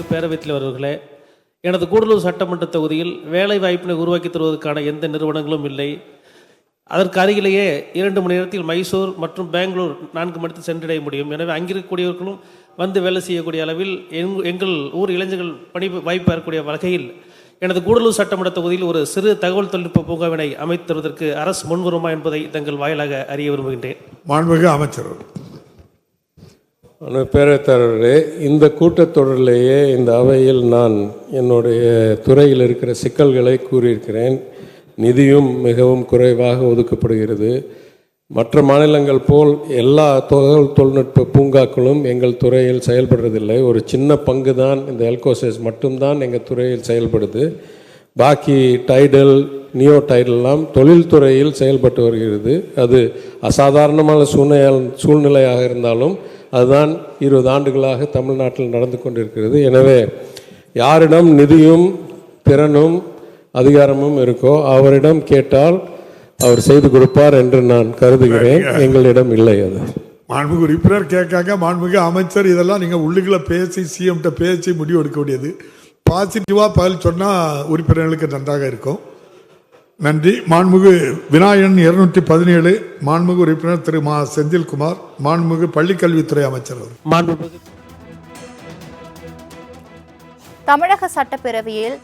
மாண்புமிகு பேரவைத் தலைவர்களே எனது கூடலூர் சட்டமன்ற தொகுதியில் வேலை வாய்ப்பினை உருவாக்கி தருவதற்கான எந்த நிறுவனங்களும் இல்லை. அதற்கு அருகிலேயே இரண்டு மணி நேரத்தில் மைசூர் மற்றும் பெங்களூர் நான்கு மணி நேரத்தில் சென்றடைய முடியும். எனவே அங்கிருக்கக்கூடியவர்களும் வந்து வேலை செய்யக்கூடிய அளவில் எங்- எங்கள் ஊர் இளைஞர்கள் பணி வாய்ப்பு பெறக்கூடிய வகையில் எனது கூடலூர் சட்டமன்ற தொகுதியில் ஒரு சிறு தகவல் தொழில்நுட்ப பூங்காவினை அமைத்து தருவதற்கு அரசு முன்வருமா என்பதை தங்கள் வாயிலாக அறிய விரும்புகின்றேன். மாண்புமிகு அமைச்சர் அன்பு இந்த கூட்டத்தொடரிலேயே இந்த அவையில் நான் என்னுடைய துறையில் இருக்கிற சிக்கல்களை கூறியிருக்கிறேன். நிதியும் மிகவும் குறைவாக ஒதுக்கப்படுகிறது. மற்ற மாநிலங்கள் போல் எல்லா தகவல் தொழில்நுட்ப பூங்காக்களும் எங்கள் துறையில் செயல்படுறதில்லை. ஒரு சின்ன பங்கு தான் இந்த எல்கோசஸ் மட்டும்தான் எங்கள் துறையில் செயல்படுது. பாக்கி டைடல் நியோ டைடல்லாம் தொழில்துறையில் செயல்பட்டு வருகிறது. அது அசாதாரணமான சூழ்நிலை சூழ்நிலையாக இருந்தாலும் அதுதான் இருபது ஆண்டுகளாக தமிழ்நாட்டில் நடந்து கொண்டிருக்கிறது. எனவே யாரிடம் நிதியும் திறனும் அதிகாரமும் இருக்கோ அவரிடம் கேட்டால் அவர் செய்து கொடுப்பார் என்று நான் கருதுகிறேன். எங்களிடம் இல்லை அது. மாண்புமிகு உறுப்பினர் கேட்காங்க. மாண்புமிகு அமைச்சர் இதெல்லாம் நீங்கள் உள்ளுக்குள்ள பேசி சிஎம்கிட்ட பேசி முடிவு எடுக்க வேண்டியது. பாசிட்டிவாக பதில் சொன்னால் உறுப்பினர்களுக்கு நன்றாக இருக்கும். நன்றி. மாண்புமிகு விநாயகன் இருநூற்றி பதினேழு மாண்புமிகு உறுப்பினர் திரு மா செந்தில்குமார் மாண்புமிகு பள்ளிக்கல்வித்துறை அமைச்சர் தமிழக சட்டப்பேரவையில்